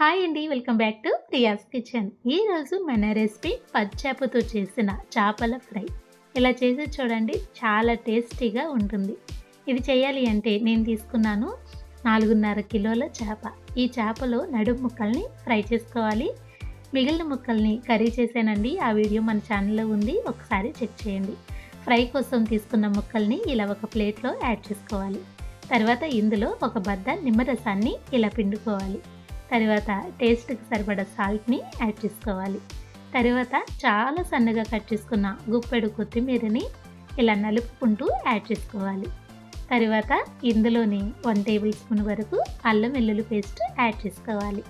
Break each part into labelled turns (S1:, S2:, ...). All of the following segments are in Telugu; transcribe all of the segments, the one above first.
S1: హాయ్ అండి welcome back to Riya's kitchen. ఈరోజు మన రెసిపీ పచ్చాపుతో చేసిన చేపల ఫ్రై. ఇలా చేసి చూడండి చాలా టేస్టీగా ఉంటుంది. ఇది చేయాలి అంటే నేను తీసుకున్నాను నాలుగున్నర కిలోల చేప. ఈ చేపలో నడుము ముక్కల్ని ఫ్రై చేసుకోవాలి. మిగిలిన ముక్కల్ని కర్రీ చేశానండి. ఆ వీడియో మన ఛానల్లో ఉంది ఒకసారి చెక్ చేయండి. ఫ్రై కోసం తీసుకున్న ముక్కల్ని ఇలా ఒక ప్లేట్లో యాడ్ చేసుకోవాలి. తర్వాత ఇందులో ఒక బద్ద నిమ్మరసాన్ని ఇలా పిండుకోవాలి. తర్వాత టేస్ట్కి సరిపడ సాల్ట్ని యాడ్ చేసుకోవాలి. తర్వాత చాలా సన్నగా కట్ చేసుకున్న గుప్పెడు కొత్తిమీరని ఇలా నలుపుకుంటూ యాడ్ చేసుకోవాలి. తర్వాత ఇందులోని వన్ టేబుల్ స్పూన్ వరకు అల్లం వెల్లుల్లి పేస్ట్ యాడ్ చేసుకోవాలి.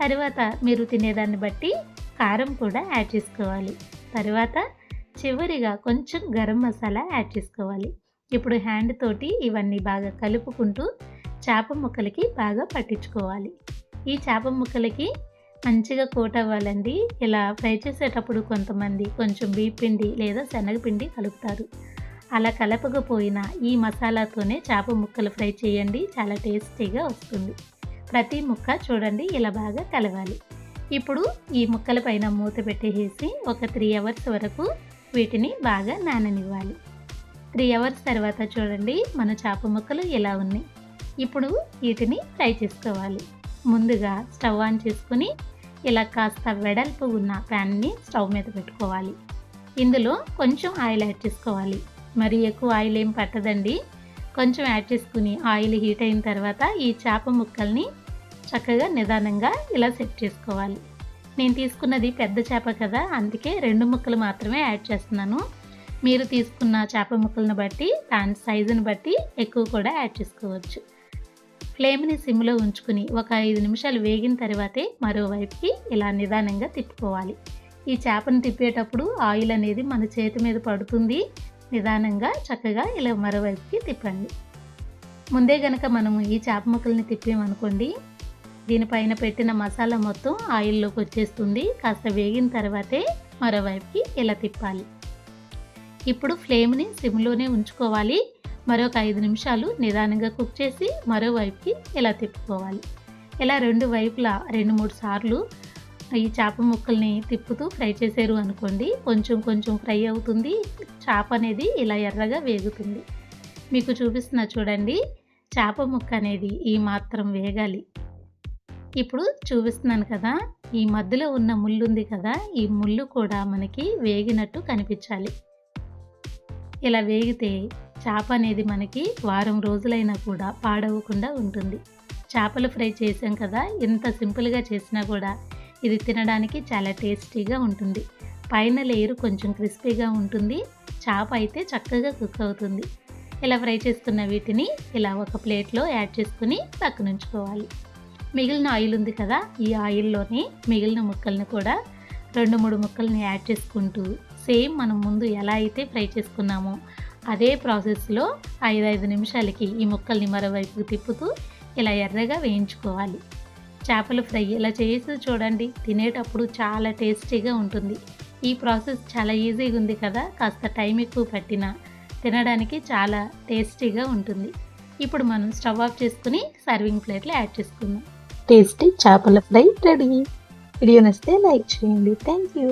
S1: తర్వాత మీరు తినేదాన్ని బట్టి కారం కూడా యాడ్ చేసుకోవాలి. తర్వాత చివరిగా కొంచెం గరం మసాలా యాడ్ చేసుకోవాలి. ఇప్పుడు హ్యాండ్ తోటి ఇవన్నీ బాగా కలుపుకుంటూ చేప ముక్కలకి బాగా పట్టించుకోవాలి. ఈ చేప ముక్కలకి మంచిగా కోట్ అవ్వాలండి. ఇలా ఫ్రై చేసేటప్పుడు కొంతమంది కొంచెం పిండి లేదా శనగపిండి కలుపుతారు. అలా కలపకపోయినా ఈ మసాలాతోనే చేప ముక్కలు ఫ్రై చేయండి. చాలా టేస్టీగా వస్తుంది. ప్రతి ముక్క చూడండి ఇలా బాగా కలవాలి. ఇప్పుడు ఈ ముక్కల పైన మూత పెట్టేసి ఒక త్రీ అవర్స్ వరకు వీటిని బాగా నాననివ్వాలి. త్రీ అవర్స్ తర్వాత చూడండి మన చేప ముక్కలు ఇలా ఉన్నాయి. ఇప్పుడు వీటిని ఫ్రై చేసుకోవాలి. ముందుగా స్టవ్ ఆన్ చేసుకుని ఇలా కాస్త వెడల్పు ఉన్న ప్యాన్ని స్టవ్ మీద పెట్టుకోవాలి. ఇందులో కొంచెం ఆయిల్ యాడ్ చేసుకోవాలి. మరి ఎక్కువ ఆయిల్ ఏం పట్టదండి. కొంచెం యాడ్ చేసుకుని ఆయిల్ హీట్ అయిన తర్వాత ఈ చేప ముక్కల్ని చక్కగా నిదానంగా ఇలా సెట్ చేసుకోవాలి. నేను తీసుకున్నది పెద్ద చేప కదా అందుకే రెండు ముక్కలు మాత్రమే యాడ్ చేస్తున్నాను. మీరు తీసుకున్న చేప ముక్కలను బట్టి దాని సైజుని బట్టి ఎక్కువ కూడా యాడ్ చేసుకోవచ్చు. ఫ్లేమ్ని సిమ్లో ఉంచుకుని ఒక ఐదు నిమిషాలు వేగిన తర్వాతే మరోవైపుకి ఇలా నిదానంగా తిప్పుకోవాలి. ఈ చేపను తిప్పేటప్పుడు ఆయిల్ అనేది మన చేతి మీద పడుతుంది. నిదానంగా చక్కగా ఇలా మరోవైపుకి తిప్పండి. ముందే గనక మనము ఈ చేప ముక్కల్ని తిప్పామనుకోండి దీనిపైన పెట్టిన మసాలా మొత్తం ఆయిల్లోకి వచ్చేస్తుంది. కాస్త వేగిన తర్వాతే మరోవైపుకి ఇలా తిప్పాలి. ఇప్పుడు ఫ్లేమ్ని సిమ్లోనే ఉంచుకోవాలి. మరొక ఐదు నిమిషాలు నిదానంగా కుక్ చేసి మరోవైపుకి ఇలా తిప్పుకోవాలి. ఇలా రెండు వైపులా రెండు మూడు సార్లు ఈ చేప ముక్కల్ని తిప్పుతూ ఫ్రై చేశారు అనుకోండి కొంచెం కొంచెం ఫ్రై అవుతుంది చేప అనేది ఇలా ఎర్రగా వేగుతుంది. మీకు చూపిస్తున్న చూడండి చేప ముక్క అనేది ఈ మాత్రం వేగాలి. ఇప్పుడు చూపిస్తున్నాను కదా ఈ మధ్యలో ఉన్న ముళ్ళు ఉంది కదా ఈ ముళ్ళు కూడా మనకి వేగినట్టు కనిపించాలి. ఇలా వేగితే చేప అనేది మనకి వారం రోజులైనా కూడా పాడవకుండా ఉంటుంది. చేపలు ఫ్రై చేసాం కదా ఎంత సింపుల్గా చేసినా కూడా ఇది తినడానికి చాలా టేస్టీగా ఉంటుంది. పైన లేయర్ కొంచెం క్రిస్పీగా ఉంటుంది చేప అయితే చక్కగా కుక్ అవుతుంది. ఇలా ఫ్రై చేస్తున్న వీటిని ఇలా ఒక ప్లేట్లో యాడ్ చేసుకుని పక్కన ఉంచుకోవాలి. మిగిలిన ఆయిల్ ఉంది కదా ఈ ఆయిల్లోనే మిగిలిన ముక్కల్ని కూడా రెండు మూడు ముక్కల్ని యాడ్ చేసుకుంటూ సేమ్ మనం ముందు ఎలా అయితే ఫ్రై చేసుకున్నామో అదే ప్రాసెస్లో ఐదు ఐదు నిమిషాలకి ఈ ముక్కల్ని మరోవైపుకు తిప్పుతూ ఇలా ఎర్రగా వేయించుకోవాలి. చేపల ఫ్రై ఇలా చేసి చూడండి. తినేటప్పుడు చాలా టేస్టీగా ఉంటుంది. ఈ ప్రాసెస్ చాలా ఈజీగా ఉంది కదా. కాస్త టైం ఎక్కువ పట్టినా తినడానికి చాలా టేస్టీగా ఉంటుంది. ఇప్పుడు మనం స్టవ్ ఆఫ్ చేసుకుని సర్వింగ్ ప్లేట్లో యాడ్ చేసుకుందాం. టేస్టీ చేపల ఫ్రై రెడీ. వీడియో నచ్చితే లైక్ చేయండి. Thank you.